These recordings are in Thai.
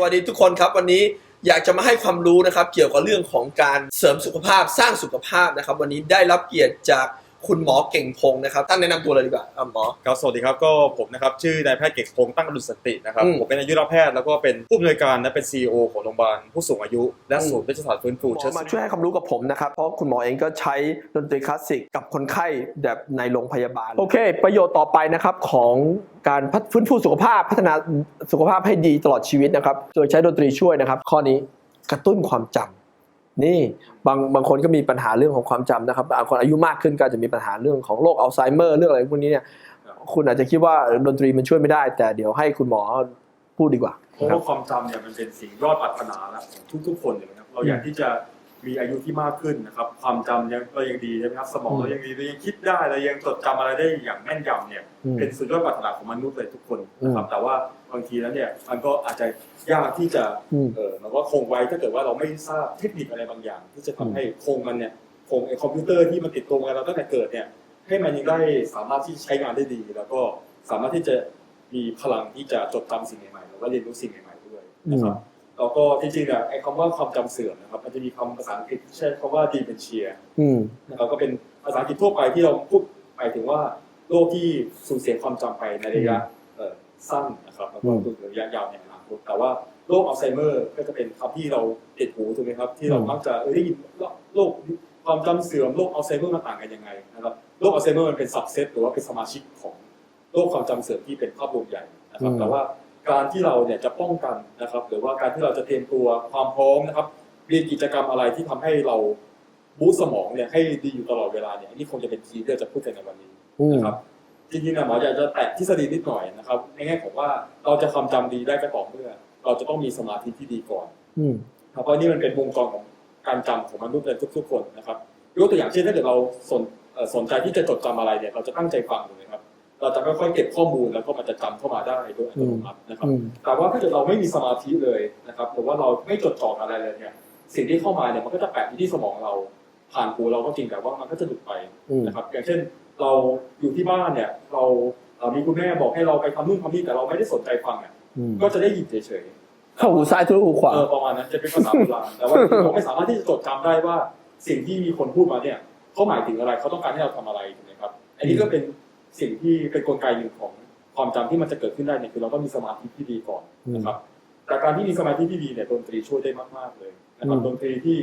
สวัสดีทุกคนครับวันนี้อยากจะมาให้ความรู้นะครับ เกี่ยวกับเรื่องของการเสริมสุขภาพสร้างสุขภาพนะครับ วันนี้ได้รับเกียรติจาก คุณหมอเก่งพงศ์นะครับท่านแนะนำตัวเลยดีกว่าอะหมอ ครับสวัสดีครับก็ผมนะครับชื่อนายแพทย์เกษพงศ์ตั้งกดุษสตินะครับ อืมผมเป็นอายุรแพทย์แล้วก็เป็นผู้อำนวยการและเป็น CEO ของโรงพยาบาลผู้สูงอายุ และอืม ศูนย์เวชศาสตร์ฟื้นฟูหมเชื้ออมาช่วยให้ความรู้กับผมนะครับ เพราะคุณหมอเองก็ใช้ดนตรีคลาสสิกกับคนไข้แบบในโรงพยาบาล โอเค ประโยชน์ต่อไปนะครับของการพัฒฟื้นฟูสุขภาพพัฒนาสุขภาพให้ดีตลอดชีวิตนะครับ โดยใช้ดนตรีช่วยนะครับ ข้อนี้กระตุ้นความจำ นี่บางบางคนก็มีปัญหาเรื่องของความจำนะครับบางคนอายุมากขึ้นก็อาจจะมีปัญหาเรื่องของโรคอัลไซเมอร์เรื่องอะไรพวกนี้เนี่ยคุณอาจจะคิดว่าดนตรีมันช่วยไม่ได้ แต่เดี๋ยวให้คุณหมอพูดดีกว่าเพราะว่าความจำเนี่ยมันเป็นสิ่งยอดปรารถนาแล้วของทุกๆ คนเลยนะครับเราอยากที่จะมีอายุที่มากขึ้นนะครับ ความจำยังเรายังดีใช่ไหมครับสมองอืมเรายังดีเรายังคิดได้เรายังจดจำอะไรได้อย่างแม่นยำเนี่ยอืมเป็นสุดยอดปรารถนาของมนุษย์เลยทุกคนนะครับแต่ว่า บางทีแล้วเนี่ยมันก็อาจจะยากที่จะอืมเออมันก็คงไว้ถ้าเกิดว่าเราไม่ทราบเทคนิคอะไรบางอย่าง ที่จะทำให้คงมันเนี่ยคงไอ้คอมพิวเตอร์ที่มันติดตัวมาเราตั้งแต่เกิดเนี่ยให้มันยังได้สามารถที่จะใช้งานได้ดี แล้วก็สามารถที่จะมีพลังที่จะจดจำสิ่งใหม่ๆหรือว่าเรียนรู้สิ่งใหม่ๆด้วยนะครับแล้วก็จริงๆเนี่ยไอ้คำว่าความจำเสื่อมนะครับ มันจะมีคำภาษาอังกฤษที่ใช้คำว่า dementia อืมนะครับก็เป็นภาษาอังกฤษทั่วไปที่เราพูดหมายถึงว่าโรคที่สูญเสียความจำไปในระยะเอ่อ สั้นนะครับแล้วก็อืมระยะยาวในอนาคตแต่ว่าโรคอัลไซเมอร์ก็จะเป็นคำที่เราติดหูถูกไหมครับ ที่เราอืมมักจะเออได้ยินโรคความจำเสื่อมโรคอัลไซเมอร์มันต่างกันยังไงนะครับโรคอัลไซเมอร์มันเป็นสับเซตหรือว่าเป็นสมาชิกของโรคความจำเสื่อมที่เป็นภาพรวมใหญ่นะครับแต่ว่าการที่เราเนี่ยจะป้องกันนะครับ หรือว่าการที่เราจะเตรียมตัวความพร้อมนะครับเรียนกิจกรรมอะไรที่ทำให้เราบูสต์สมองเนี่ยให้ดีอยู่ตลอดเวลาเนี่ยอันนี่คงจะเป็นคีย์ที่เราจะพูดกันในวันนี้อืมนะครับ จริงๆนะหมออยากจะแตะทฤษฎีนิดหน่อยนะครับในแง่ของว่าเราจะความจำดีได้ก็ต่อเมื่อ เราจะต้องมีสมาธิที่ดีก่อนอืมครับเพราะนี่มันเป็นวงจรของการจำของมนุษย์ในทุกๆคนนะครับยกตัวอย่างเช่นถ้าเกิดเราสนเอ่อสนใจที่จะจดจำอะไรเนี่ยเราจะตั้งใจฟังถูกไหมครับ เราจะค่อยๆเก็บข้อมูลแล้วก็มันจะจำเข้ามาได้โดยอัตโนมัตินะครับ อืมแต่ว่าถ้าเกิดเราไม่มีสมาธิเลยนะครับหรือว่าเราไม่จดจ่ออะไรเลยเนี่ยสิ่งที่เข้ามาเนี่ยมันก็จะแปะอยู่ที่สมองเราผ่านหูเราก็จริงแต่ว่ามันก็จะหลุดไปอืมนะครับอย่างเช่น เรา อยู่ที่บ้านเนี่ย เราเอ่อมีคุณแม่บอกให้เราไปทำนู่นทำนี่แต่เราไม่ได้สนใจฟังเนี่ยอืมก็จะได้ยินเฉยๆเข้าหูซ้ายทะลุหูขวาเออประมาณนั้นจะเป็นภาษาโบราณแต่ว่าเราไม่สามารถที่จะจดจำได้ว่าสิ่งที่มีคนพูดมาเนี่ยเขาหมายถึงอะไรเขาต้องการให้เราทำอะไรถูกไหมครับ อันนี้ก็เป็นสิ่งที่เป็นกลไกหนึ่งของความจำที่มันจะเกิดขึ้นได้เนี่ยคือเราต้องมีสมาธิที่ดีก่อนนะครับแต่การที่มีสมาธิที่ดีเนี่ยดนตรีช่วยได้มากๆเลยนะครับอืมดนตรีที่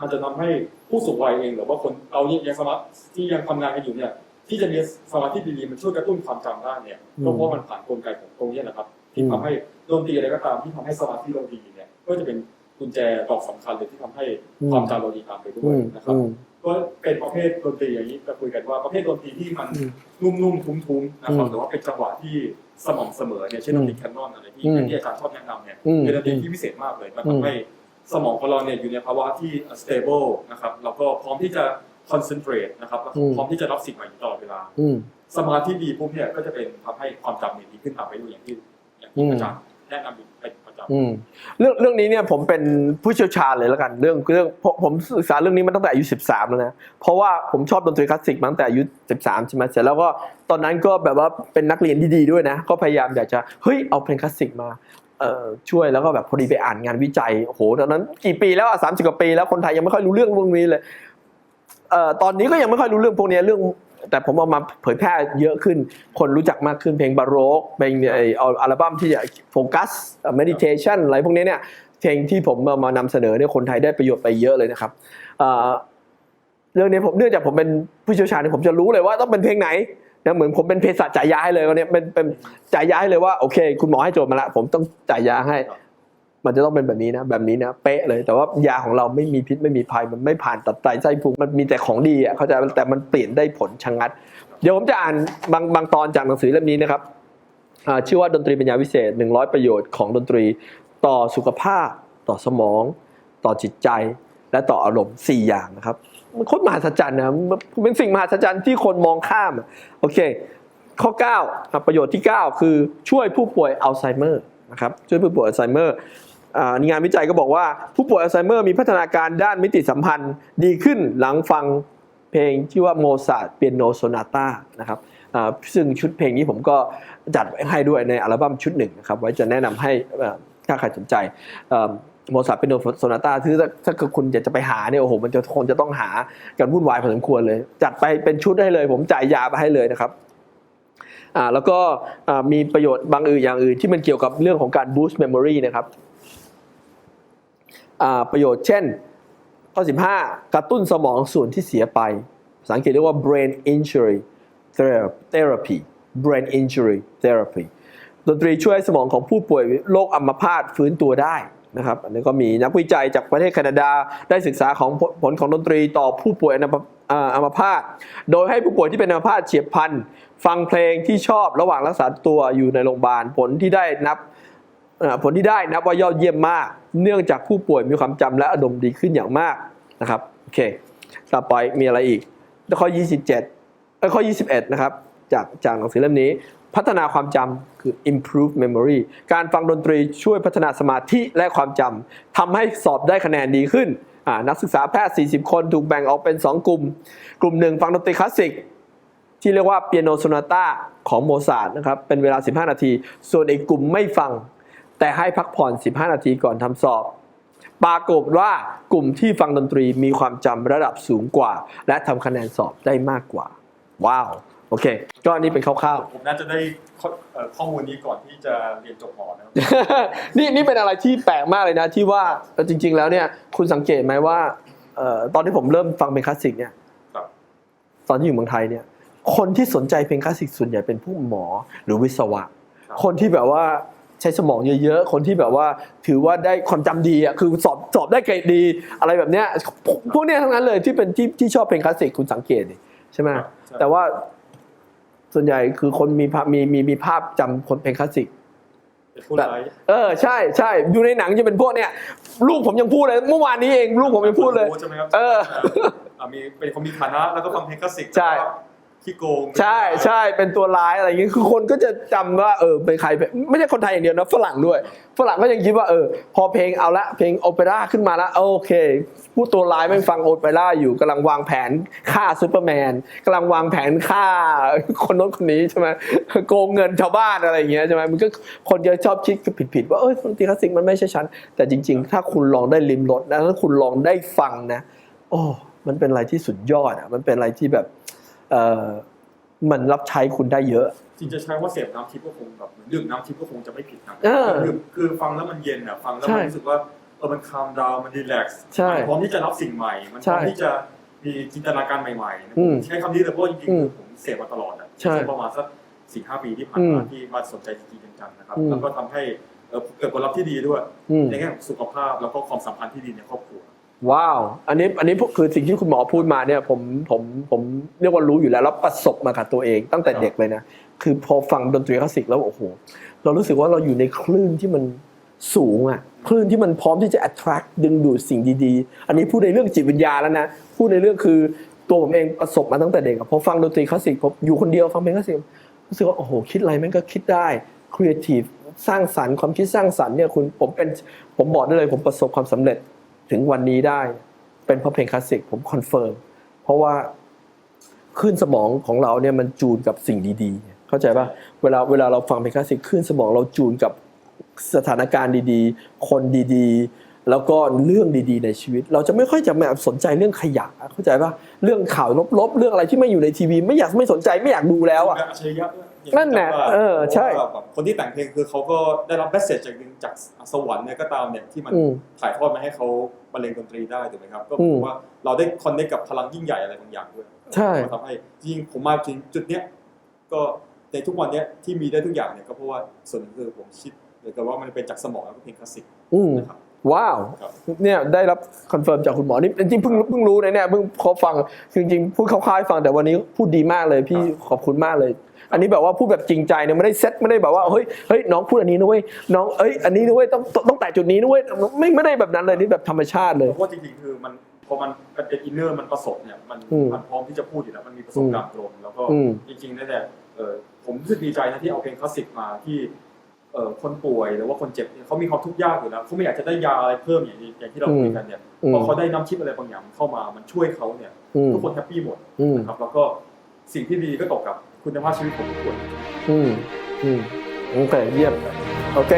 มันจะทำให้ผู้สูงวัยเองหรือว่าคนเราเนี่ยยังสมาที่ยังทำงานกันอยู่เนี่ย ที่จะมีสมาธิดีๆมันช่วยกระตุ้นความจำได้เนี่ยก็เพราะมันผ่านกลไกของตรงเนี้ยนะครับที่ทำให้ดนตรีอะไรก็ตามที่ทำให้สมาธิเราดีเนี่ยก็จะเป็นกุญแจดอกสำคัญเลยที่ทำให้ความจำเราดีตามไปด้วอืยมนะครับอืมก็เป็นประเภทดนตรีอย่างนี้จะคุยกันว่าประเภทดนตรีที่มันอืมนุ่มๆทุ้มๆนะครับอืมหรือว่าเป็นจังหวะที่สม่ำเสมอเนี่ยเช่นดนตรีแคนนอนอะไรที่อืมที่อาจารย์ชอบแนะนำเนี่ยอืมเป็นดนตรีที่พิเศษมากเลยมันอืมทำให้สมองของเราเนี่ยอยู่ในภาวะที่ stable นะครับแล้วก็พร้อมที่จะ concentrate นะครับแล้วก็พร้อมที่จะรับสิ่งใหม่อยู่ตลอดเวลาอืมสมาธิดีปุ๊บเนี่ยก็จะเป็นทำให้ความจำเนี่ยดีขึ้นตามไปด้วยอย่างที่อย่างที่อืมอาจารย์แนะนำอยู่เป็นประจำอืมเรื่องเรื่องนี้เนี่ยผมเป็นผู้เชี่ยวชาญเลยแล้วกันเรื่องเรื่องผมผมศึกษาเรื่องนี้มาตั้งแต่อายุ 13 แล้วนะเพราะว่าผมชอบดนตรีคลาสสิกมาตั้งแต่อายุ 13 ใช่ไหมเสร็จแล้วก็ตอนนั้นก็แบบว่าเป็นนักเรียนที่ดีด้วยนะ ก็พยายามอยากจะเฮ้ยเอาเพลงคลาสสิกมาเอ่อช่วยแล้วก็แบบพอดีไปอ่านงานวิจัยโอ้โหตอนนั้นกี่ปีแล้วอะสามสิบกว่าปีแล้วคนไทยยังไม่ค่อยรู้เรื่องพวกนี้เลยเอ่อ ตอนนี้ก็ยังไม่ค่อยรู้เรื่องพวกนี้เรื่องแต่ผมเอามาเผยแพร่เยอะขึ้น คนรู้จักมากขึ้นเพลงบาโรกเพลงไออาอัลบั้มที่โฟกัสเมดิเทชันอะไรพวกนี้เนี่ยเพลงที่ผมเอามานำเสนอเนี่ยคนไทยได้ประโยชน์ไปเยอะเลยนะครับเรื่องนี้ผมเนื่องจากผมเป็นผู้เชี่ยวชาญผมจะรู้เลยว่าต้องเป็นเพลงไหนนะเหมือนผมเป็นเภสัชจ่ายยาให้เลยวันนี้เป็นเป็นจ่ายยาให้เลยว่าโอเค คุณหมอให้โจทย์มาละผมต้องจ่ายยาให้ มันจะต้องเป็นแบบนี้นะ แบบนี้นะ เป๊ะเลย แต่ว่ายาของเราไม่มีพิษไม่มีภัย มันไม่ผ่านตับไตไส้พุง มันมีแต่ของดีอะ เขาใจ แต่มันเปลี่ยนได้ผลชะงัด เดี๋ยวผมจะอ่านบางบางตอนจากหนังสือเล่มนี้นะครับชื่อว่าดนตรีปัญญาวิเศษ 100 ประโยชน์ของดนตรีต่อสุขภาพ ต่อสมอง ต่อจิตใจ และต่ออารมณ์ 4 อย่างนะครับ มันโคตรมหัศจรรย์นะมันเป็นสิ่งมหัศจรรย์ที่คนมองข้าม โอเค ข้อ9อะประโยชน์ที่ 9 คือช่วยผู้ป่วยอัลไซเมอร์นะครับช่วยผู้ป่วยอัลไซเมอร์ งานวิจัยก็บอกว่าผู้ป่วยอัลไซเมอร์มีพัฒนาการด้านมิติสัมพันธ์ดีขึ้นหลังฟังเพลงชื่อว่าโมซาร์ทเปียโนโซนาต้านะครับซึ่งชุดเพลงนี้ผมก็จัดไว้ให้ด้วยในอัลบั้มชุดหนึ่งนะครับไว้จะแนะนำให้ถ้าใครสนใจโมซาร์เป็นโนโซนาต้าคือถ้าถ้าคุณอยากจะไปหาเนี่ยโอ้โหมันจะคงจะต้องหากันวุ่นวายพอสมควรเลย จัดไปเป็นชุดให้เลย ผมจ่ายยาไปให้เลยนะครับแล้วก็มีประโยชน์บางอื่นอย่างอื่นที่มันเกี่ยวกับเรื่องของการ boost memory นะครับ ประโยชน์เช่น ข้อ 15 กระตุ้นสมองส่วนที่เสียไป ภาษาอังกฤษเรียกว่า brain injury therapy brain injury therapy ดนตรีช่วยสมองของผู้ป่วยโรคอัมพาตฟื้นตัวได้นะครับ อันนี้ก็มีนักวิจัยจากประเทศแคนาดาได้ศึกษาของผลของดนตรีต่อผู้ป่วยอัมพาต โดยให้ผู้ป่วยที่เป็นอัมพาตเฉียบพลัน ฟังเพลงที่ชอบระหว่างรักษาตัวอยู่ในโรงพยาบาลผลที่ได้นับ ผลที่ได้นับว่ายอดเยี่ยมมาก เนื่องจากผู้ป่วยมีความจำและอารมณ์ดีขึ้นอย่างมากนะครับโอเคต่อไปมีอะไรอีกข้อ 27เอ้ข้อ 21 นะครับ จากจากหนังสือเล่มนี้ พัฒนาความจำคือ improve memory การฟังดนตรีช่วยพัฒนาสมาธิและความจำทำให้สอบได้คะแนนดีขึ้น นักศึกษาแพทย์ 40 คนถูกแบ่งออกเป็น 2 กลุ่ม กลุ่มหนึ่งฟังดนตรีคลาสสิก ที่เรียกว่าเปียโนโซนาต้าของโมซาร์ทนะครับ เป็นเวลา 15 นาที ส่วนอีกกลุ่มไม่ฟัง แต่ให้พักผ่อน 15 นาทีก่อนทำสอบ ปรากฏว่ากลุ่มที่ฟังดนตรีมีความจำระดับสูงกว่า และทำคะแนนสอบได้มากกว่า ว้าว โอเค ก็อันนี้เป็นคร่าวผมน่าจะได้ข้อเอ่อข้อมูลนี้ก่อนที่จะเรียนจบหมอนะครับ ๆ นี่นี่เป็นอะไรที่แปลกมากเลยนะ ที่ว่าเอ่อจริง ๆ แล้วเนี่ย คุณสังเกตไหมว่าเอ่อตอนที่ผมเริ่มฟังเพลงคลาสสิกเนี่ยครับ ตอนที่อยู่เมืองไทยเนี่ย คนที่สนใจเพลงคลาสสิกส่วนใหญ่เป็นผู้หมอหรือวิศวะครับคนที่แบบว่า ใช้สมองเยอะๆ คนที่แบบว่าถือว่าได้ความจำดีอะคือสอบสอบได้เกรดดีอะไรแบบเนี้ยพวกพวกเนี้ยทั้งนั้นเลยที่เป็นที่ที่ชอบเพลงคลาสสิกคุณสังเกตดิใช่ไหมครับใช่แต่ว่าส่วนใหญ่คือคนมีภาพมีมีมีภาพจำคนเพลงคลาสสิกเป็นผู้ร้ายเออใช่ใช่อยู่ในหนังจะเป็นพวกเนี้ยลูกผมยังพูดเลยเมื่อวานนี้เองลูกผมยังพูดเลยใช่ไหมครับเอออ่ามีเป็นคนมีฐานะแล้วก็ฟังเพลงคลาสสิกใช่แล้วก็ ขี้โกงใช่ใช่เป็นตัวร้ายอะไรอย่างเงี้ยคือคนก็จะจำว่าเออเป็นใครเป็นไม่ใช่คนไทยอย่างเดียวนะฝรั่งด้วย ฝรั่งก็ยังคิดว่าเออ พอเพลงเอาละเพลงโอเปร่าขึ้นมาแล้วโอเค ผู้ตัวร้ายแม่งฟังโอเปร่าอยู่กำลังวางแผนฆ่าซูเปอร์แมนกำลังวางแผนฆ่าคนโน้นคนนี้ใช่ไหมโกงเงินชาวบ้านอะไรอย่างเงี้ยใช่ไหมมันก็คนจะชอบคิดผิดๆว่าเอ้ยดนตรีคลาสสิกมันไม่ใช่ฉันแต่จริง ๆ ถ้าคุณลองได้ลิมรสนะถ้าคุณลองได้ฟังนะ โอ้มันเป็นอะไรที่สุดยอดอะมันเป็นอะไรที่แบบเออ มันรับใช้คุณได้เยอะ จริงจะใช้ว่าเสพน้ำทิพย์ก็คงแบบเรื่องน้ำทิพย์ก็คงจะไม่ผิดนะเออคือคือฟังแล้วมันเย็นอะฟังแล้วใช่มันรู้สึกว่าเออมันคามดาวมันรีแลกซ์ใช่มันพร้อมที่จะรับสิ่งใหม่ มันพใช่ร้อมที่จะมีจินตนาการใหม่ๆนะอืมใช้คำนี้เลยเพราะว่าจริงอืมๆผมเสพมาตลอดอะใช่ช่วงประมาณสักสี่ห้าปีที่ผ่านอืมามที่มาสนใจจริงๆจังๆนะครับอืมแล้วก็ทำให้เอ่อเกิดผลลัพธ์ที่ดีด้วยอืมในแง่ของสุขภาพแล้วก็ความสัมพันธ์ที่ดีในครอบครัว ว้าว อันนี้อันนี้คือสิ่งที่คุณหมอพูดมาเนี่ยผมผมผมเรียกว่ารู้อยู่แล้วแล้วประสบมากับตัวเองตั้งแต่เด็กเลยนะ คือพอฟังดนตรีคลาสสิกแล้วโอ้โห เรารู้สึกว่าเราอยู่ในคลื่นที่มันสูงอะคลื่นที่มันพร้อมที่จะ attract ดึงดูดสิ่งดีๆ อันนี้พูดในเรื่องจิตวิญญาณแล้วนะ พูดในเรื่องคือตัวผมเองประสบมาตั้งแต่เด็กอะพอฟังดนตรีคลาสสิกผมอยู่คนเดียวฟังเพลงคลาสสิกรู้สึกว่าโอ้โหคิดอะไรแม่งก็คิดได้ creative สร้างสรรค์ความคิดสร้างสรรค์เนี่ยคุณผมเป็นผมบอกได้เลยผมประสบความสำเร็จ ถึงวันนี้ได้เป็นเพราะเพลงคลาสสิกผมคอนเฟิร์มเพราะว่าคลื่นสมองของเราเนี่ยมันจูนกับสิ่งดีๆ เข้าใจป่ะเวลาเวลาเราฟังเพลงคลาสสิกคลื่นสมองเราจูนกับสถานการณ์ดีๆ คนดีๆ แล้วก็เรื่องดีๆ ในชีวิต เราจะไม่ค่อยจะมาสนใจเรื่องขยะเข้าใจป่ะเรื่องข่าวลบๆ เรื่องอะไรที่ไม่อยู่ในทีวี ไม่อยากไม่สนใจไม่อยากดูแล้วอะ แบบอัจฉริยะด้วยอย่างนั่นแหละที่ว่าเออใช่พราะว่าแบบคนที่แต่งเพลงคือเขาก็ได้รับแมสเซจจากจากสวรรค์เนี่ยก็ตามเนี่ยที่มันอืมถ่ายทอดมาให้เขาบรรเลงดนตรีได้ถูกไหมครับ ก็อืผมมว่าเราได้คอนเนคกับพลังยิ่งใหญ่อะไรบางอย่างด้วยใช่ก็ทำให้จริงผมมาถึงจุดเนี้ยก็ในทุกวันเนี้ยที่มีได้ทุกอย่างเนี่ยก็เพราะว่าส่วนหนึ่งคือผมคิดเหมือนกับว่ามันเป็นจากสมองแล้วก็เพลงคลาสสิกอืมนะครับ ว้าวครับเนี่ยได้รับคอนเฟิร์มจากคุณหมอนี่จริงๆเพิ่งเพิ่งรู้นะเนี่ยเพิ่งเขาฟังจริงๆพูดคร่าวๆให้ฟังแต่วันนี้พูดดีมากเลยพี่ขอบคุณมากเลย อันนี้แบบว่าพูดแบบจริงใจเนี่ยไม่ได้เซ็ตไม่ได้แบบว่าเฮ้ยเฮ้ยน้องพูดอันนี้นะเว้ยน้องเอ้ยอันนี้นะเว้ยต้องต้องต้องแตะจุดนี้นะเว้ยไม่ไม่ได้แบบนั้นเลยนี่แบบธรรมชาติเลยเพราะว่าจริงๆคือมันพอมันเป็นอินเนอร์มันประสบเนี่ยมันอืมมันพร้อมที่จะพูดอยู่แล้วมันมีประสบการณ์ตรงแล้วก็อืมจริงๆนั่นแหละเออผมรู้สึกดีใจนะที่เอาเพลงคลาสสิกมาที่เอ่อ คนป่วยหรือว่าคนเจ็บเนี่ยเขามีความทุกข์ยากอยู่แล้วเขาไม่อยากจะได้ยาอะไรเพิ่มอย่างนี้อย่างที่เราคุยกันเนี่ยอืมพอเขาได้น้ำชิปอะไรบางอย่างเข้ามามันช่วยเขาเนี่ยอืมทุกคนแฮปปี้หมดอืมนะครับแล้วก็สิ่งที่ดีก็ตกกับคุณภาพชีวิตของทุกคนอืมอืมโอเคเยี่ยมโอเค